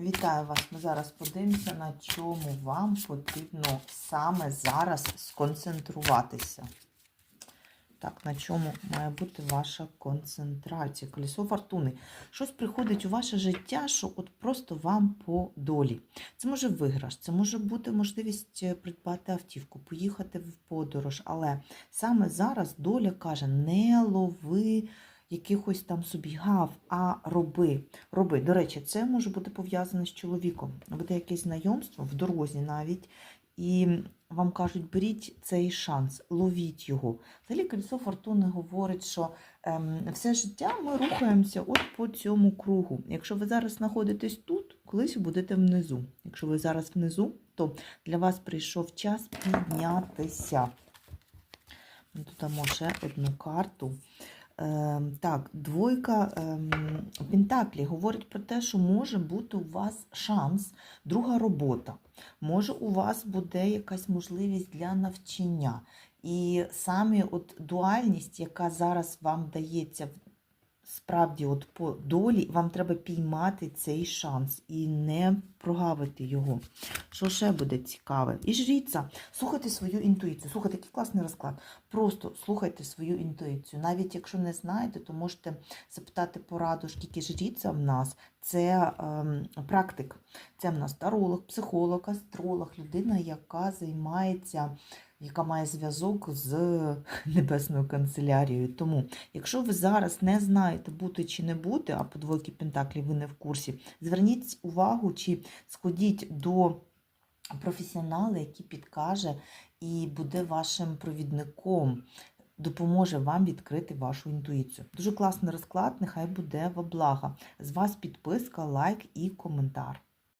Вітаю вас! Ми зараз подивимося, на чому вам потрібно саме зараз сконцентруватися. Так, на чому має бути ваша концентрація? Колесо фортуни. Щось приходить у ваше життя, що от просто вам по долі. Це може виграш, це може бути можливість е, придбати автівку, поїхати в подорож. Але саме зараз доля каже: не лови якихось там собі гав, а роби. Роби. До речі, це може бути пов'язане з чоловіком. Буде якесь знайомство в дорозі навіть. І вам кажуть, беріть цей шанс, ловіть його. Взагалі колесо фортуни говорить, що ем, все життя ми рухаємося от по цьому кругу. Якщо ви зараз знаходитесь тут, колись будете внизу. Якщо ви зараз внизу, то для вас прийшов час піднятися. Додамо ще одну карту. Ем, так, двойка ем, Пентаклі говорить про те, що може бути у вас шанс, друга робота. Може, у вас буде якась можливість для навчання. І саме от дуальність, яка зараз вам дається справді от по долі, вам треба піймати цей шанс і не прогавити його. Що ще буде цікаве? І жріця, слухайте свою інтуїцію. Слухайте, який класний розклад. Просто слухайте свою інтуїцію. Навіть якщо не знаєте, то можете запитати пораду, скільки жріця в нас. Це ем, практик. Це в нас таролог, психолог, астролог, людина, яка займається, яка має зв'язок з небесною канцелярією. Тому, якщо ви зараз не знаєте, бути чи не бути, а по двойки Пентаклів ви не в курсі, зверніть увагу чи сходіть до професіонала, який підкаже і буде вашим провідником. Допоможе вам відкрити вашу інтуїцію. Дуже класний розклад, нехай буде во благо. З вас підписка, лайк і коментар.